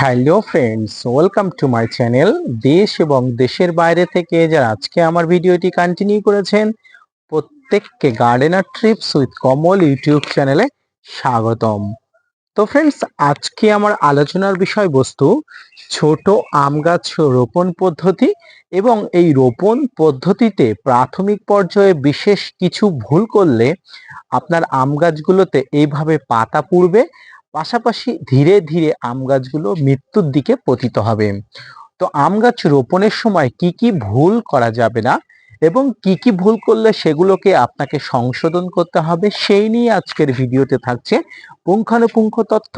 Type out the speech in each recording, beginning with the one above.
Hello friends welcome to my channel দেশ এবং দেশের বাইরে থেকে যারা আজকে আমার ভিডিওটি কন্টিনিউ করেছেন প্রত্যেককে Gardener Trips with Kamal YouTube চ্যানেলে স্বাগতম। তো ফ্রেন্ডস আজকে আমার আলোচনার বিষয়বস্তু ছোট আম গাছ রোপণ পদ্ধতি এবং এই রোপণ পদ্ধতিতে প্রাথমিক পর্যায়ে বিশেষ কিছু ভুল করলে আপনার আম গাছগুলোতে এইভাবে পাতা পুড়বে পাশাপাশি ধীরে ধীরে আম গাছগুলো মৃত্যুর দিকে পতিত হবে। তো আম গাছ রোপণের সময় কি কি ভুল করা যাবে না এবং কি কি ভুল করলে সেগুলোকে আপনাকে সংশোধন করতে হবে সেই নিয়ে আজকের ভিডিওতে থাকছে পুঙ্খানুপুঙ্খ তথ্য।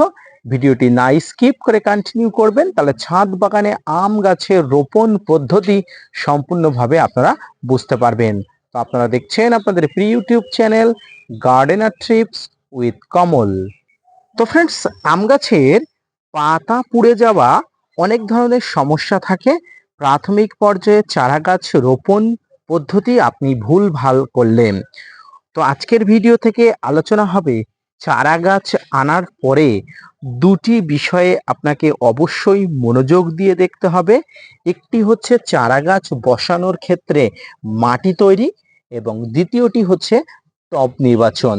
ভিডিওটি না স্কিপ করে কন্টিনিউ করবেন, তাহলে ছাদ বাগানে আম গাছের রোপণ পদ্ধতি সম্পূর্ণভাবে আপনারা বুঝতে পারবেন। তো আপনারা দেখছেন আপনাদের pre YouTube channel Gardener Trips with Kamal তো ফ্রেন্ডস আম গাছের পাতা পুড়ে যাওয়া অনেক ধরনের সমস্যা থাকে। প্রাথমিক পর্যায়ে চারা গাছ রোপণ পদ্ধতি আপনি ভুল ভালো করলেন। তো আজকের ভিডিও থেকে আলোচনা হবে চারা গাছ আনার পরে দুটি বিষয়ে আপনাকে অবশ্যই মনোযোগ দিয়ে দেখতে হবে। একটি হচ্ছে চারা গাছ বসানোর ক্ষেত্রে মাটি তৈরি এবং দ্বিতীয়টি হচ্ছে টব নির্বাচন।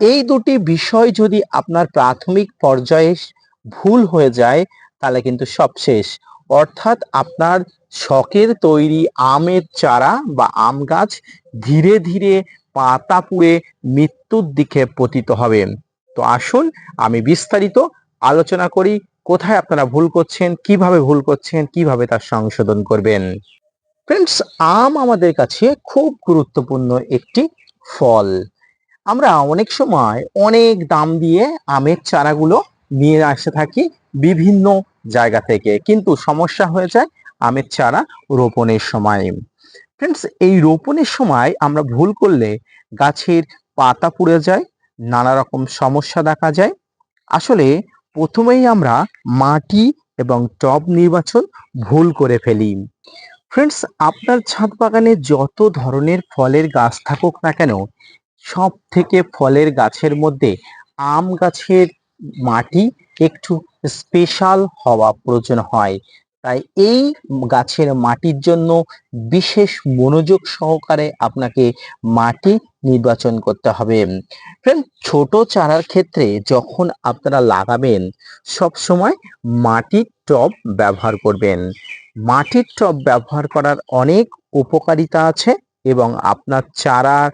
এই দুটি বিষয় যদি আপনার প্রাথমিক পর্যায়ে ভুল হয়ে যায়, তাহলে কিন্তু সব শেষ। অর্থাৎ আপনার শখের তৈরি আমের চারা বা আম গাছ ধীরে ধীরে পাতা পুড়ে মৃত্যুর দিকে পতিত হবে। তো আসুন আমি বিস্তারিত আলোচনা করি, কোথায় আপনারা ভুল করছেন, কীভাবে ভুল করছেন, কীভাবে তার সংশোধন করবেন। ফ্রেন্ডস আম আমাদের কাছে খুব গুরুত্বপূর্ণ একটি ফল। আমরা অনেক সময় অনেক দাম দিয়ে আমের চারাগুলো নিয়ে আসতে থাকি বিভিন্ন জায়গা থেকে। কিন্তু সমস্যা হয়ে যায় আমের চারা রোপণের সময়। ফ্রেন্ডস এই রোপণের সময় আমরা ভুল করলে গাছের পাতা পুড়ে যায়, নানা রকম সমস্যা দেখা যায়। আসলে প্রথমেই আমরা মাটি এবং টব নির্বাচন ভুল করে ফেলি। ফ্রেন্ডস আপনার ছাদ বাগানে যত ধরনের ফলের গাছ থাকুক না কেন সব থেকে ফলের গাছের মধ্যে আম গাছের মাটি একটু স্পেশাল হওয়া প্রয়োজন হয়। তাই এই গাছের মাটির জন্য বিশেষ মনোযোগ সহকারে আপনাকে মাটি নির্বাচন করতে হবে। ফ্রেন্ড ছোট চারার ক্ষেত্রে যখন আপনারা লাগাবেন সব সময় মাটির টব ব্যবহার করবেন। মাটির টব ব্যবহার করার অনেক উপকারিতা আছে এবং আপনার চারার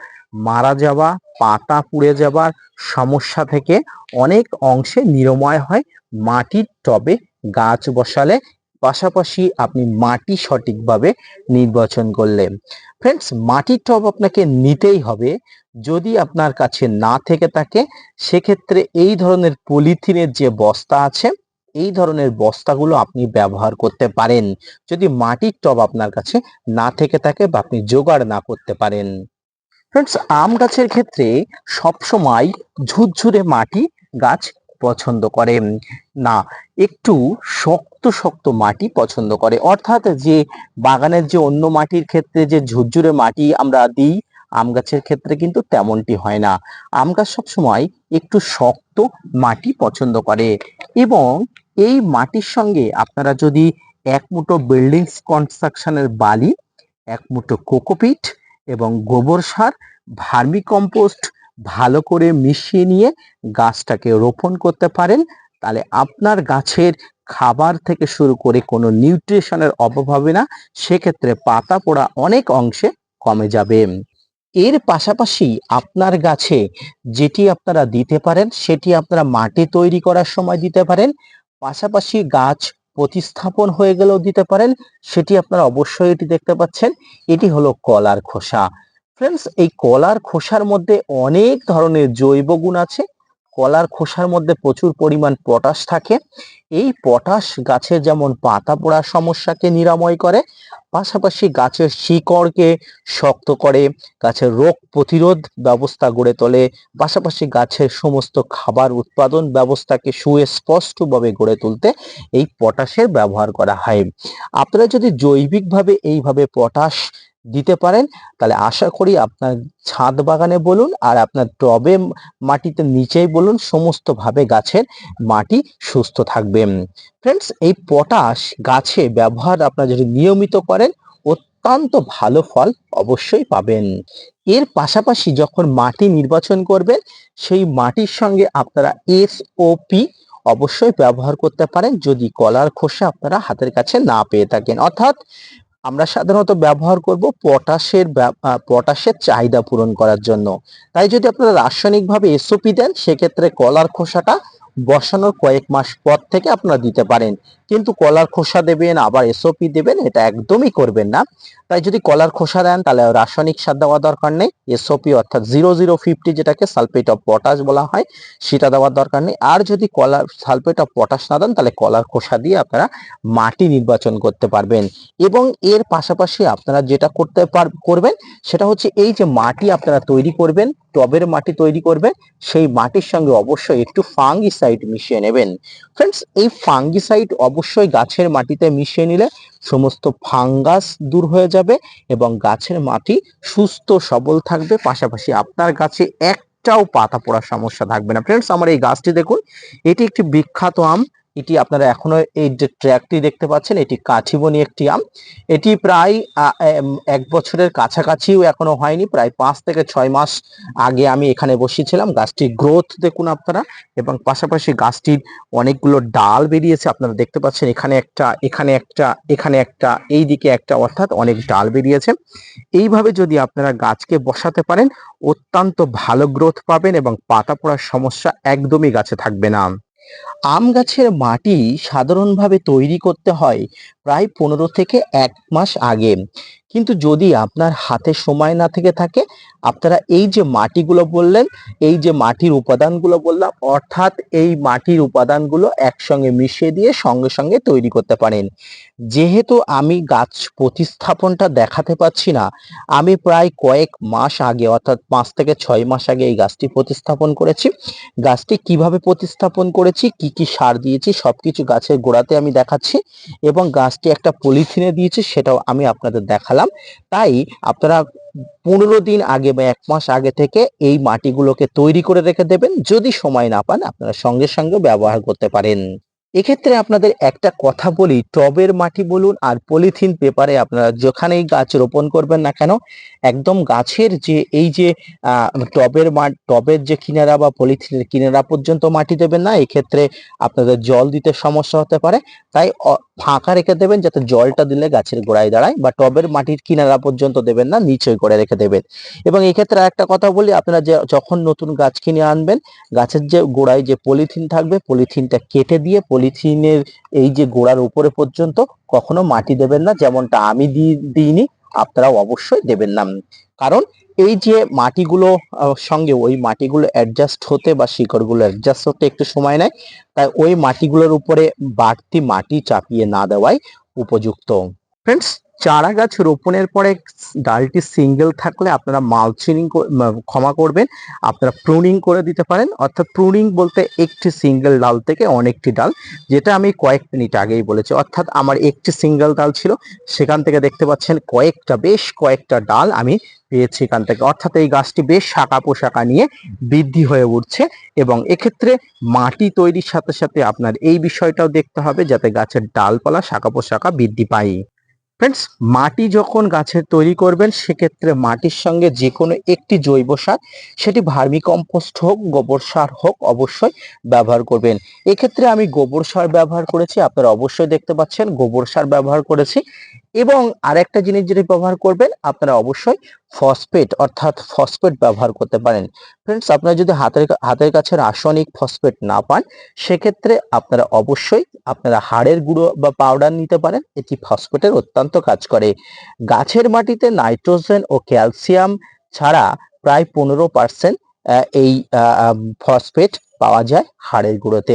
মারা যাওয়া, পাতা পুড়ে যাওয়ার সমস্যা থেকে অনেক অংশে নিরাময় হয়। মাটির টবে গাছ বসালে পাশাপাশি আপনি মাটি সঠিকভাবে নির্বাচন করলেন ফ্রেন্ডস মাটির টব আপনাকে নিতেই হবে। যদি আপনার কাছে না থেকে থাকে, সেক্ষেত্রে এই ধরনের পলিথিনের যে বস্তা আছে, এই ধরনের বস্তাগুলো আপনি ব্যবহার করতে পারেন। যদি মাটির টব আপনার কাছে না থেকে থাকে বা আপনি জোগাড় না করতে পারেন। ফ্রেন্ডস আম গাছের ক্ষেত্রে সবসময় ঝুরঝুরে মাটি গাছ পছন্দ করে। না, একটু শক্ত শক্ত মাটি পছন্দ করে। অর্থাৎ যে বাগানের যে অন্য মাটির ক্ষেত্রে যে ঝুরঝুরে মাটি আমরা দিই, আম গাছের ক্ষেত্রে কিন্তু তেমনটি হয় না। আম গাছ সবসময় একটু শক্ত মাটি পছন্দ করে এবং এই মাটির সঙ্গে আপনারা যদি এক মুঠো বিল্ডিংস কনস্ট্রাকশনের বালি, এক মুঠো কোকোপিট এবং গোবর সার, ভার্মি কম্পোস্ট ভালো করে মিশিয়ে নিয়ে গাছটাকে রোপণ করতে পারেন। তাহলে আপনার গাছের খাবার থেকে শুরু করে কোনো নিউট্রিশনের অভাব হবে না। সেক্ষেত্রে পাতা পোড়া অনেক অংশে কমে যাবে। এর পাশাপাশি আপনার গাছে যেটি আপনারা দিতে পারেন, সেটি আপনারা মাটি তৈরি করার সময় দিতে পারেন। পাশাপাশি গাছ প্রতিস্থাপন হয়ে গেলেও দিতে পারেন, সেটি আপনারা অবশ্যই এটি দেখতে পাচ্ছেন। এটি হলো কলার খোসা। ফ্রেন্ডস, এই কলার খোসার মধ্যে অনেক ধরনের জৈব গুণ আছে। কলার খোসার মধ্যে প্রচুর পরিমাণ পটাশ থাকে। এই পটাশ গাছের যেমন পাতা পোড়ার সমস্যাকে নিরাময় করে পাশাপাশি গাছের শিকড়কে শক্ত করে গাছের রোগ প্রতিরোধ ব্যবস্থা গড়ে তোলে। পাশাপাশি গাছের সমস্ত খাবার উৎপাদন ব্যবস্থাকে সুস্পষ্টভাবে গড়ে তুলতে এই পটাশের ব্যবহার করা হয়। আপনারা যদি জৈবিকভাবে এইভাবে পটাশ দিতে পারেন, তাহলে আশা করি আপনার ছাদ বাগানে বলুন আর আপনার টবে মাটিতে নিচেই বলুন সমস্তভাবে গাছের মাটি সুস্থ থাকবে। ফ্রেন্ডস এই পটাশ গাছে ব্যবহার আপনারা যদি নিয়মিত করেন অত্যন্ত ভালো ফল অবশ্যই পাবেন। এর পাশাপাশি যখন মাটি নির্বাচন করবেন, সেই মাটির সঙ্গে আপনারা এসওপি অবশ্যই ব্যবহার করতে পারেন যদি কলার খোসা আপনারা হাতের কাছে না পেয়ে থাকেন। অর্থাৎ আমরা সাধারণত ব্যবহার করব পটাশের পটাশের চাহিদা পূরণ করার জন্য। তাই যদি আপনারা রাসায়নিকভাবে এসওপি দেন, সেক্ষেত্রে কলার খোসাটা বসানোর কয়েক মাস পর থেকে আপনারা দিতে পারেন। কিন্তু কলার খোসা দেবেন, আবার এসওপি দেবেন, এটা একদমই করবেন না। তাই যদি কলার খোসা দেন, তাহলে রাসায়নিক সার দেওয়ার দরকার নেই। এসওপি অর্থাৎ জিরো জিরো ফিফটি যেটাকে সালফেট অফ পটাশ বলা হয়, সেটা দেওয়ার দরকার নেই। আর যদি কলার সালফেট অফ পটাশ না দেন, তাহলে কলার খোসা দিয়ে আপনারা মাটি নির্বাচন করতে পারবেন। এবং এর পাশাপাশি আপনারা যেটা করতে পার, করবেন, সেটা হচ্ছে এই যে মাটি আপনারা তৈরি করবেন, টবের মাটি তৈরি করবেন, সেই মাটির সঙ্গে অবশ্যই একটু ফাঙ্গিসাইড মিশিয়ে নেবেন। ফ্রেন্ডস এই ফাঙ্গিসাইড অবশ্যই গাছের মাটিতে মিশিয়ে নিলে সমস্ত ফাঙ্গাস দূর হয়ে যাবে এবং গাছের মাটি সুস্থ, সবল থাকবে। পাশাপাশি আপনার গাছে একটাও পাতা পড়ার সমস্যা থাকবে না। ফ্রেন্ডস আমার এই গাছটি দেখুন, এটি একটি বিখ্যাত আম। এটি আপনারা এখনও এই যে ট্র্যাকটি দেখতে পাচ্ছেন, এটি কাঠিবনি একটি আম। এটি প্রায় এক বছরের কাছাকাছিও এখনও হয়নি। প্রায় পাঁচ থেকে ছয় মাস আগে আমি এখানে বসিয়েছিলাম গাছটির গ্রোথ দেখুন আপনারা। এবং পাশাপাশি গাছটির অনেকগুলো ডাল বেরিয়েছে। আপনারা দেখতে পাচ্ছেন এখানে একটা এখানে একটা এখানে একটা, এই দিকে একটা অর্থাৎ অনেক ডাল বেরিয়েছে। এইভাবে যদি আপনারা গাছকে বসাতে পারেন, অত্যন্ত ভালো গ্রোথ পাবেন এবং পাতা পড়ার সমস্যা একদমই গাছে থাকবে না। আম গাছের মাটি সাধারণভাবে তৈরি করতে হয় প্রায় পনেরো থেকে এক মাস আগে। কিন্তু যদি আপনার হাতে সময় না থেকে থাকে, আপনারা এই যে মাটিগুলো বললেন, এই যে মাটির উপাদানগুলো বললাম, অর্থাৎ এই মাটির উপাদানগুলো একসঙ্গে মিশিয়ে দিয়ে সঙ্গে সঙ্গে তৈরি করতে পারেন। যেহেতু আমি গাছ প্রতিস্থাপনটা দেখাতে পাচ্ছি না, আমি প্রায় কয়েক মাস আগে, অর্থাৎ পাঁচ থেকে ছয় মাস আগে এই গাছটি প্রতিস্থাপন করেছি। গাছটি কীভাবে প্রতিস্থাপন করেছি, কি কি সার দিয়েছি, সবকিছু গাছের গোড়াতে আমি দেখাচ্ছি এবং গাছটি একটা পলিথিনে দিয়েছি, সেটাও আমি আপনাদের দেখালাম। তাই আপনারা পনেরো দিন আগে বা এক মাস আগে থেকে এই মাটিগুলোকে তৈরি করে রেখে দেবেন। যদি সময় না পান, আপনারা সঙ্গে সঙ্গে ব্যবহার করতে পারেন। এক্ষেত্রে আপনাদের একটা কথা বলি, টবের মাটি বলুন আর পলিথিন পেপারে আপনারা যেখানেই গাছ রোপণ করবেন না কেন, একদম গাছের যে এই যে টবের টবের যে কিনারা বা পলিথিনের কিনারা পর্যন্ত মাটি দেবেন না। এক্ষেত্রে আপনাদের জল দিতে সমস্যা হতে পারে। তাই ফাঁকা রেখে দেবেন যাতে জলটা দিলে গাছের গোড়ায় দাঁড়ায় বা টবের মাটির কিনারা পর্যন্ত দেবেন না, নিচে করে রেখে দেবেন। এবং এক্ষেত্রে একটা কথা বলি, আপনারা যে যখন নতুন গাছ কিনে আনবেন, গাছের যে গোড়ায় যে পলিথিন থাকবে, পলিথিনটা কেটে দিয়ে পলিথিনের এই যে গোড়ার উপরে পর্যন্ত কখনো মাটি দেবেন না, যেমনটা আমি দিই দিইনি। আপনারাও অবশ্যই দেবেন না। কারণ এই যে মাটিগুলো সঙ্গে ওই মাটিগুলো অ্যাডজাস্ট হতে বা শিকড়গুলো অ্যাডজাস্ট হতে একটু সময় নেয়, তাই ওই মাটিগুলোর উপরে বাড়তি মাটি চাপিয়ে না দেওয়াই উপযুক্ত। ফ্রেন্ডস চারা গাছ রোপণের পরে ডালটি সিঙ্গেল থাকলে আপনারা মালচিনিং ক্ষমা করবেন। আপনারা প্রুনিং করে দিতে পারেন। অর্থাৎ প্রুনিং বলতে একটি সিঙ্গেল ডাল থেকে অনেকটি ডাল, যেটা আমি কয়েক মিনিট আগেই বলেছি। অর্থাৎ আমার একটি সিঙ্গেল ডাল ছিল, সেখান থেকে দেখতে পাচ্ছেন কয়েকটা, বেশ কয়েকটা ডাল আমি পেয়েছি এখান থেকে। অর্থাৎ এই গাছটি বেশ শাখা পোশাকা নিয়ে বৃদ্ধি হয়ে উঠছে এবং এক্ষেত্রে মাটি তৈরির সাথে সাথে আপনার এই বিষয়টাও দেখতে হবে যাতে গাছের ডালপালা শাখা পোশাকা বৃদ্ধি পায়। ফ্রেন্ডস মাটি যখন গাছের তৈরি করবেন, সেক্ষেত্রে মাটির সঙ্গে যে কোনো একটি জৈব সার, সেটি ভার্মি কম্পোস্ট হোক, গোবর সার হোক, অবশ্যই ব্যবহার করবেন। এক্ষেত্রে আমি গোবর সার ব্যবহার করেছি, আপনারা অবশ্যই দেখতে পাচ্ছেন, গোবর সার ব্যবহার করেছি। এবং আরেকটা জিনিস যেটি ব্যবহার করবেন, আপনারা অবশ্যই ফসফেট অর্থাৎ ফসফেট ব্যবহার করতে পারেন। ফ্রেন্ডস আপনারা যদি হাতের হাতের কাছে রাসায়নিক ফসফেট না পান, সেক্ষেত্রে আপনারা অবশ্যই আপনারা হাড়ের গুঁড়ো বা পাউডার নিতে পারেন। এটি ফসফেটের অত্যন্ত কাজ করে। গাছের মাটিতে নাইট্রোজেন ও ক্যালসিয়াম ছাড়া প্রায় পনেরো পার্সেন্ট এই ফসফেট পাওয়া যায় হাড়ের গুঁড়োতে।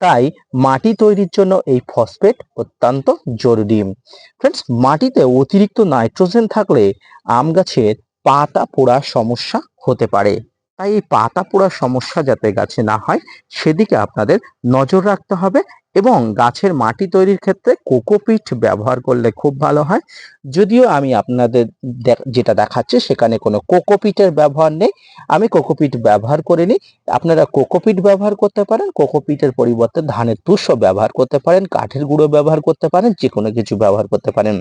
তাই মাটি তৈরির জন্য এই ফসফেট অত্যন্ত জরুরি। ফ্রেন্ডস মাটিতে অতিরিক্ত নাইট্রোজেন থাকলে আম গাছের পাতা পোড়ার সমস্যা হতে পারে। তাই এই পাতা পোড়ার সমস্যা যাতে গাছে না হয়, সেদিকে আপনাদের নজর রাখতে হবে এবং গাছের মাটি তৈরির ক্ষেত্রে কোকোপিট ব্যবহার করলে খুব ভালো হয়। যদিও আমি আপনাদের যেটা দেখাচ্ছি সেখানে কোনো কোকোপিটের ব্যবহার নেই। আমি কোকোপিট ব্যবহার করিনি। আপনারা কোকোপিট ব্যবহার করতে পারেন কোকোপিটের পরিবর্তে ধানের তুষও ব্যবহার করতে পারেন, কাঠের গুঁড়ো ব্যবহার করতে পারেন যে কোনো কিছু ব্যবহার করতে পারেন।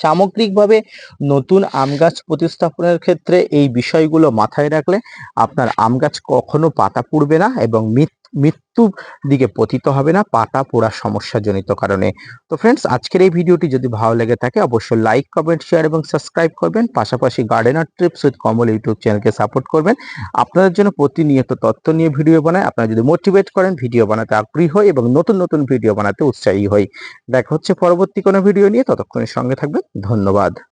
সামগ্রিকভাবে নতুন আম গাছ প্রতিস্থাপনের ক্ষেত্রে এই বিষয়গুলো মাথায় রাখলে আপনার আম গাছ কখনো পাতা পুড়বে না এবং মৃত- মৃত্যুর দিকে পতিত হবে না পাতা পোড়ার সমস্যাজনিত কারণে। তো ফ্রেন্ডস আজকের এই ভিডিওটি যদি ভালো লেগে থাকে, অবশ্যই লাইক কমেন্ট শেয়ার এবং সাবস্ক্রাইব করবেন। পাশাপাশি Gardener Trips with Kamal YouTube চ্যানেলকে সাপোর্ট করবেন। আপনাদের জন্য প্রতিনিয়ত তথ্য নিয়ে ভিডিও বানায় আপনারা যদি মোটিভেট করেন ভিডিও বানাতে আগ্রহী হই এবং নতুন নতুন ভিডিও বানাতে উৎসাহী হই। দেখা হচ্ছে পরবর্তী কোনো ভিডিও নিয়ে। ততক্ষণের সঙ্গে থাকবেন। ধন্যবাদ।